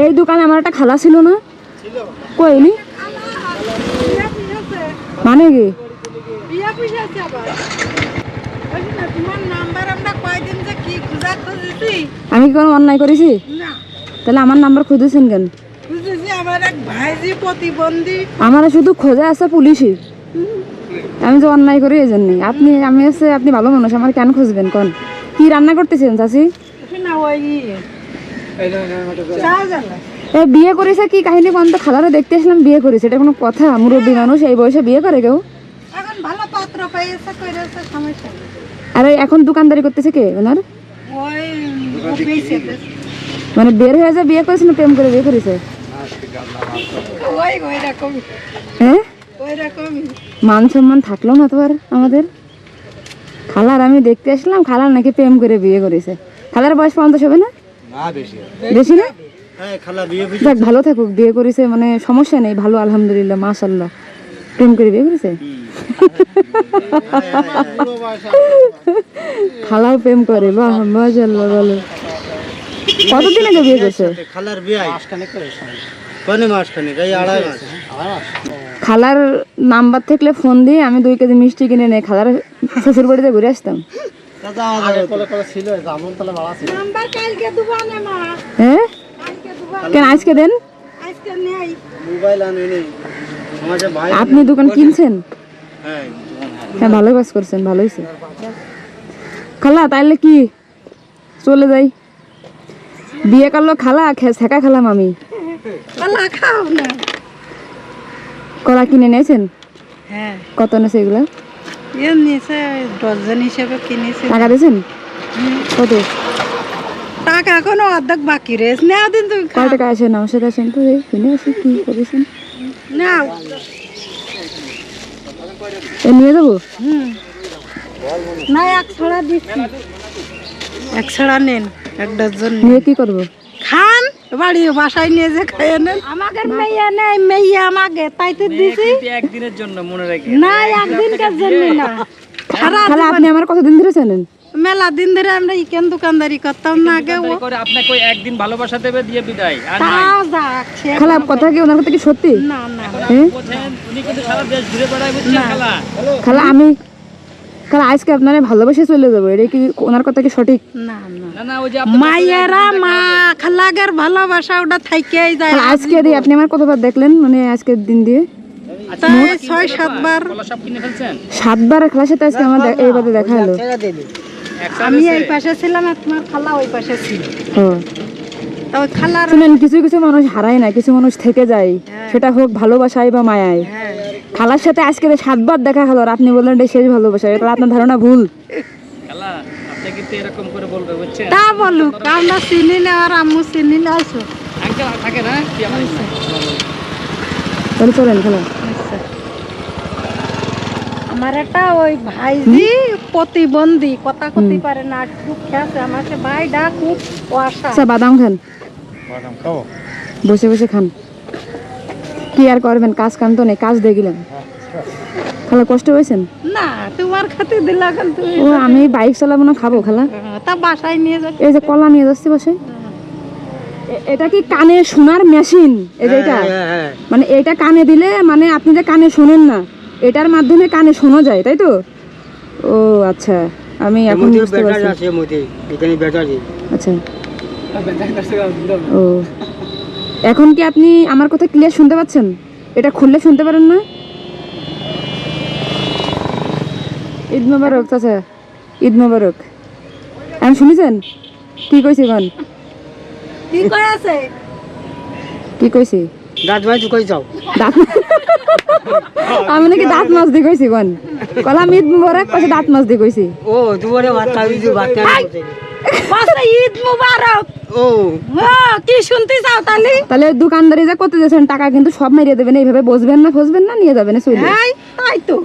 এই দোকানে আমার একটা খালা ছিল না? কইনি মানে কি? আমি কি কোনো অন্যায় করেছি? তাহলে আমার নাম্বার খুঁজেছেন কেন? আমার শুধু খোঁজে আছে পুলিশই আমি যে অন্যায় করি এই জন্যই আপনি আমি আছে আপনি ভালো মানুষ আমার কেন খুঁজবেন? কোন? কি রান্না করতেছেন চাষি না ওই এ বিয়ে করেছে কি কাহিনী কোন তো খালারে দেখতে আসলাম বিয়ে করেছে। এটা কোনো কথা? মুরব্বী মানুষ এই বয়সে বিয়ে করে কেউ? এখন ভালো পাত্র পেয়েছে করেছে সমস্যা আরে এখন দোকানদারি করতেছে কে ওনার? মানে বের হয়ে যায় বিয়ে করেছে না প্রেম করে বিয়ে করেছে? হ্যাঁ মান সম্মান থাকল না তো আর আমাদের? খালার আমি দেখতে আসলাম খালার নাকি প্রেম করে বিয়ে করেছে। খালার বয়স পঞ্চাশ হবে না? না বেশি বেশি না? হ্যাঁ যাক ভালো থাকুক বিয়ে করেছে মানে সমস্যা নেই ভালো আলহামদুলিল্লাহ মাশাল্লাহ প্রেম করে বিয়ে করেছে? খালাও প্রেম করে বাহ মাশাল্লাহ ভালো। কতদিন আগে বিয়ে করছে? খালার বিয়ে খালার নাম্বার থাকলে ফোন দিয়ে আমি দুই কেজি মিষ্টি কিনে নেই খালার শ্বশুর বাড়িতে ঘুরে আসতাম। হ্যাঁ কেন আজকে দেন? আজকে নেই। মোবাইল আনি নেই। আমাদের ভাই আপনি দোকান কিনছেন? হ্যাঁ হ্যাঁ ভালো কাজ করছেন ভালো হয়েছে খালা তাইলে কি? চলে যাই। বিয়ে করল খালা খে- ছেঁকা খেলাম আমি। কলা কিনে নিয়েছেন? হ্যাঁ। কত নেছে এগুলো? এ নিচে ডজন হিসেবে কিনেছি। টাকা দিয়েছেন? কত? টাকা এখনও অর্ধেক বাকি রয়েছে। নেও দিন তুমি কয় টাকা আসেন আমার সাথে আসেন তো কিনে আসি কি করেছেন? নাও এ নিয়ে যাব? হুম। না এক ছড়া দিচ্ছি। এক ছড়া নেন এক ডজন নিয়ে কি করব? বাড়ি বাসায় নিয়ে যে খেয়ে নেন। আমাকে মেয়ে নেই মেয়ে আমাকে তাই তো দিছি। একদিনের জন্য মনে রাখি না একদিনকার জন্য। না। খালা আপনি আমার কতদিন ধরে চেনেন? মেলা দিন ধরে আমরা ইকেন দোকানদারি করতাম না আগে ও করে আপনাকে ওই একদিন ভালোবাসা দেবে দিয়ে বিদায় আর তাও খালা কথা কি ওনার কথা কি সত্যি? না না। হ্যাঁ? উনি কিন্তু সারা দেশ ঘুরে বেড়ায় বুঝছেন খালা। খালা আমি খালা আজকে আপনারা ভালোবেসে চলে যাব এটা কি ওনার কথা কি সঠিক? না না। মায়েরা মা খালাগের ভালোবাসা ওটা থাইকেই যায়। আজকে আপনি আমার কতবার দেখলেন? মানে আজকের দিন দিয়ে। তাই ছয় সাতবার কলা সব কিনে ফেলছেন? সাতবার খালার সাথে আজকে আমার দে- দেখা হলো। আমি এই পাশে ছিলাম আর তোমার খালা ওই পাশে ছিল। ও। খালার শুনেন কিছু কিছু মানুষ হারায় না কিছু মানুষ থেকে যায়। সেটা হোক ভালোবাসায় বা মায়ায়। হ্যাঁ। খালার সাথে আজকে সাতবার দেখা হলো আর আপনি বললেন এটা শেষ ভালোবাসা এটা আপনার ধারণা ভুল। কিন্তু এরকম করে বলবে বুঝছেন? তা বলুক আমরা চিনি না আর আম্মু চিনি না আসো আঙ্কেল থাকে না? কি আমার চলেন খালা আমার একটা ওই ভাইজি প্রতিবন্ধী কথা কতি পারে না খুব খেয়েছে আমাকে ভাই ডাক খুব ওয়াসা আচ্ছা বাদাম খান। বাদাম খাও বসে বসে খান। কি আর করবেন? কাজ কাম তো নেই কাজ দিয়ে গেলাম খালা কষ্ট হয়েছেন? না তোমার খাতে দিলা কেন তুমি। ও আমি বাইক চালাবো না খাব খালা। তা বাসায় নিয়ে যাচ্ছি এই যে কলা নিয়ে যাচ্ছি বসে এটা কি কানে শোনার মেশিন? এই যে এটা? হ্যাঁ হ্যাঁ মানে এটা কানে দিলে মানে আপনি যে কানে শোনেন না এটার মাধ্যমে কানে শোনা যায় তাই তো? ও আচ্ছা। আমি এখন বুঝতে পারছি। আচ্ছা। ও। এখন কি আপনি আমার কথা ক্লিয়ার শুনতে পাচ্ছেন? এটা খুললে শুনতে পারেন না? ঈদ মোবারক চাচা। ঈদ মোবারক। এখন শুনেছেন? কি কইছি গন কি করেছে কি কইছি দাঁত ভাই চুকাই যাও। দাঁত আমি নাকি দাঁত মাছ দিয়ে কইছি গন কলাম ঈদ মোবারক কইছে দাঁত মাছ দিয়ে কইছি ও দুবারে ভাত খাবি তুই ভাত খাবি বাসা ঈদ মুবারক ও। কি শুনতে চাও তালি? তাহলে দোকানদারি যা করতে যাচ্ছেন টাকা কিন্তু সব মেরিয়ে দেবেন এইভাবে বসবেন না ফসবেন না নিয়ে যাবেন তাই তো